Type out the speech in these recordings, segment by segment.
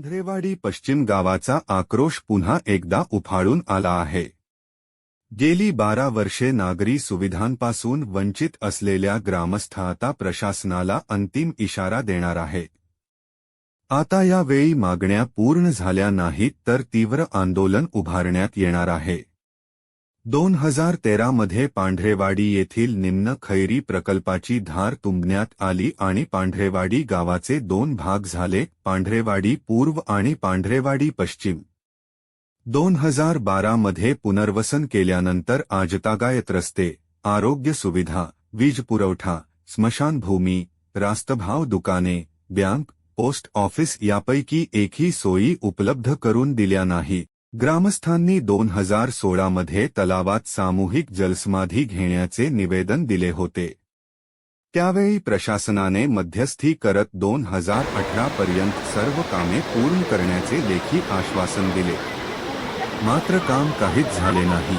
पांढरेवाडी पश्चिम गावाचा आक्रोश पुन्हा एकदा उफाळून आला आहे. गेली बारा वर्षे नागरी सुविधांपासून वंचित असलेल्या ग्रामस्थ आता प्रशासनाला अंतिम इशारा देणार आहे. आता यावेळी मागण्या पूर्ण झाल्या नाहीत तर तीव्र आंदोलन उभारण्यात येणार आहे. दोन हजार तेरामध्ये पांढरेवाडी येथील निम्न खैरी प्रकल्पाची धार तुंबण्यात आली आणि पांढरेवाडी गावाचे दोन भाग झाले पांढरेवाडी पूर्व आणि पांढरेवाडी पश्चिम. दोन हजार बारामध्ये पुनर्वसन केल्यानंतर आजतागायत रस्ते आरोग्य सुविधा वीज पुरवठा स्मशानभूमी रास्तभाव दुकाने बँक पोस्ट ऑफिस यापैकी एकही सोयी उपलब्ध करून दिल्या नाही. ग्रामस्थांनी दोन हज़ार सोला सोळामध्ये तलावात सामूहिक जलसमाधी घेण्याचे निवेदन दिले होते. त्यावेळी प्रशासनाने मध्यस्थी करत दोन हज़ार अठरा पर्यंत सर्व कामे पूर्ण करण्याचे लेखी आश्वासन दिले. मात्र काम काहीच झाले नाही.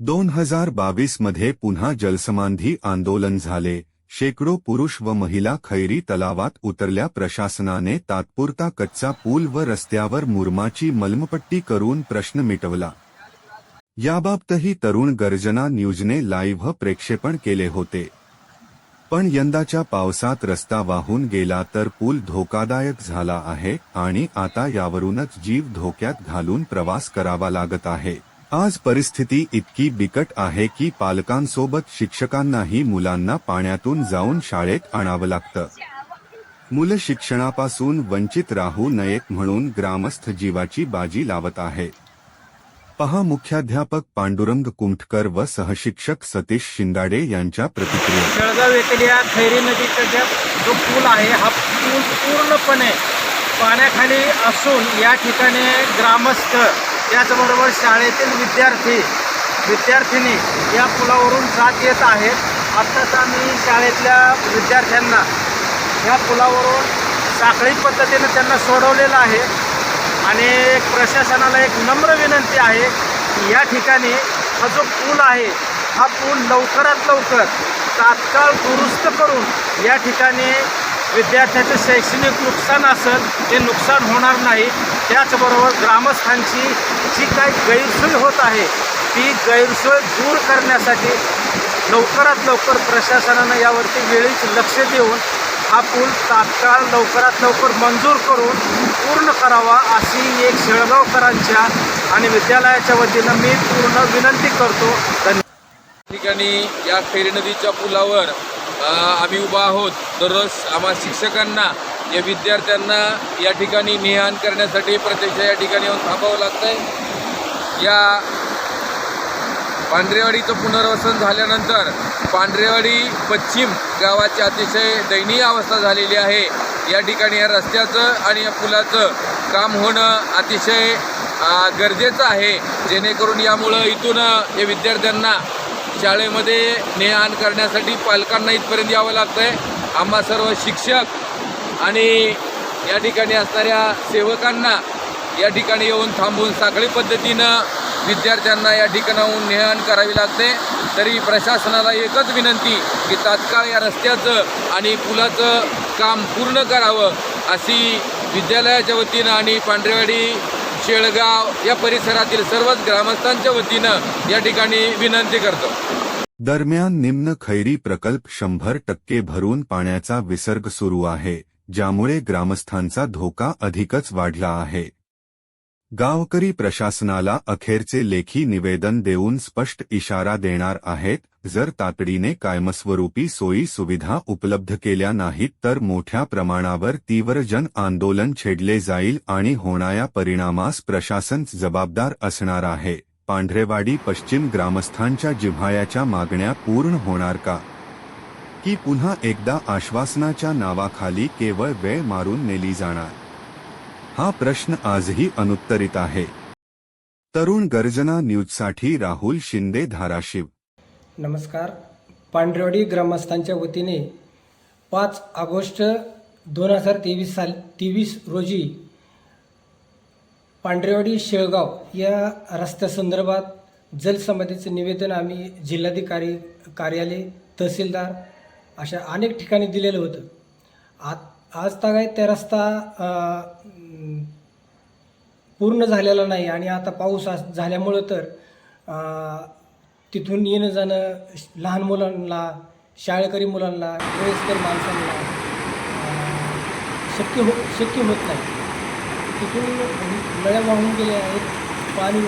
दोन हज़ार बावीस मध्ये पुन्हा जलसमाधी आंदोलन झाले. शेकडो पुरुष व महिला खैरी तलावात उतरल्या प्रशासनाने तात्पुरता कच्चा पूल व रस्त्यावर मुरमाची मलमपट्टी करून प्रश्न मिटवला. याबाबतही तरुण गर्जना न्यूजने लाईव्ह प्रक्षेपण केले होते. पण यंदाच्या पावसात रस्ता वाहून गेला तर पूल धोकादायक झाला आहे आणि आता यावरूनच जीव धोक्यात घालून प्रवास करावा लागत आहे. आज परिस्थिती इतकी बिकट आहे की पालकांसोबत शिक्षकांनाही मुलांना पाण्यातून जाऊन शाळेत आणावं लागतं. मुलं शिक्षणापासून वंचित राहू नयेत म्हणून ग्रामस्थ जीवाची बाजी लावत आहेत पहा मुख्याध्यापक पांडुरंग कुमठकर व सहशिक्षक सतीश शिंदाडे यांच्या प्रतिक्रिया. जळगाव येथील या खैरी नदीचा ज्या जो पूल आहे हा पूल पूर्णपणे पाण्याखाली असून या ठिकाणी ग्रामस्थ त्याचबरोबर शाळेतील विद्यार्थी विद्यार्थिनी या पुलावरून जात येत आहेत. आत्ताच आम्ही शाळेतल्या विद्यार्थ्यांना या पुलावरून साखळी पद्धतीनं त्यांना सोडवलेलं आहे. आणि प्रशासनाला एक नम्र विनंती आहे की या ठिकाणी हा जो पूल आहे हा पूल लवकरात लवकर तात्काळ दुरुस्त करून या ठिकाणी विद्यार्थ्याचं शैक्षणिक नुकसान असेल ते नुकसान होणार नाही. त्याचबरोबर ग्रामस्थांची जी काही गैरसोय होत आहे ती गैरसोय दूर करण्यासाठी लवकरात लवकर प्रशासनानं यावरती वेळीच लक्ष देऊन हा पूल तात्काळ लवकरात लवकर मंजूर करून पूर्ण करावा अशी एक शेळगावकरांच्या आणि विद्यालयाच्या वतीनं मी पूर्ण विनंती करतो. ठिकाणी या फेरी नदीच्या पुलावर आम्ही उभा आहोत. दररोज आम्हा शिक्षकांना या विद्यार्थ्यांना या ठिकाणी निहान करण्यासाठी प्रत्यक्ष या ठिकाणी येऊन थांबावं लागतं आहे या पांढरेवाडीचं पुनर्वसन झाल्यानंतर पांढरेवाडी पश्चिम गावाची अतिशय दयनीय अवस्था झालेली आहे. या ठिकाणी या रस्त्याचं आणि या पुलाचं काम होणं अतिशय गरजेचं आहे. जेणेकरून यामुळं इथून या विद्यार्थ्यांना शाळेमध्ये ने आण करण्यासाठी पालकांना इथपर्यंत यावं लागतं आहे आम्हा सर्व शिक्षक आणि या ठिकाणी असणाऱ्या सेवकांना या ठिकाणी येऊन थांबून साखळी पद्धतीनं विद्यार्थ्यांना या ठिकाणाहून नेहाण करावी लागते. तरी प्रशासनाला एकच विनंती की तात्काळ या रस्त्याचं आणि पुलाचं काम पूर्ण करावं अशी विद्यालयाच्या वतीनं आणि पांढरेवाडी शेळगाव या परिसरातील सर्वच ग्रामस्थांच्या वतीनं या ठिकाणी विनंती करतो. दरम्यान निम्न खैरी प्रकल्प शंभर टक्के भरून पाण्याचा विसर्ग सुरू आहे. ज्यामुळे ग्रामस्थांचा धोका अधिकच वाढला आहे. गावकरी प्रशासनाला अखेरचे लेखी निवेदन देऊन स्पष्ट इशारा देणार आहेत जर तातडीने कायमस्वरूपी सोयी सुविधा उपलब्ध केल्या नाहीत तर मोठ्या प्रमाणावर तीव्र जन आंदोलन छेडले जाईल आणि होणाऱ्या परिणामास प्रशासन जबाबदार असणार आहे. पांढरेवाडी पश्चिम ग्रामस्थांच्या जिव्हाळ्याच्या मागण्या पूर्ण होणार का? की पुन्हा एकदा आश्वासनाच्या नावाखाली केवळ वेळ मारून नेली जाणार? हा प्रश्न आजही अनुत्तरित आहे. तरुण गर्जना न्यूजसाठी राहुल शिंदे धाराशिव. नमस्कार. पांढरवाडी ग्रामस्थांच्या वतीने पाच ऑगस्ट दोन हजार तेवीस साल तेवीस रोजी पांढरेवाडी शेळगाव या रस्त्यासंदर्भात जलसमाधीचं निवेदन आम्ही जिल्हाधिकारी कार्यालय तहसीलदार अशा अनेक ठिकाणी दिलेलं होतं. आज आज तागायत त्या रस्ता पूर्ण झालेला नाही आणि आता पाऊस झाल्यामुळं तर तिथून येणं जाणं श- लहान मुलांना शाळकरी मुलांना वयस्कर माणसांना शक्य हो शक्य होत नाही. तिथून नळ्या वाहून गेल्या आहेत पाणी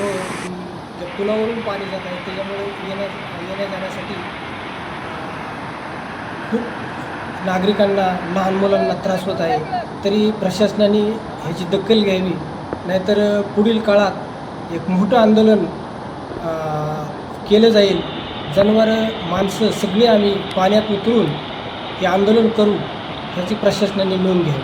त्या पुलावरून पाणी जात आहे त्याच्यामुळे येण्या येण्या जाण्यासाठी खूप नागरिकांना लहान मुलांना त्रास होत आहे. तरी प्रशासनाने ह्याची दखल घ्यावी. नाहीतर पुढील काळात एक मोठं आंदोलन केलं जाईल. जनावरं माणसं सगळी आम्ही पाण्यात उतरून हे आंदोलन करू ह्याची प्रशासनाने नोंद घ्यावी.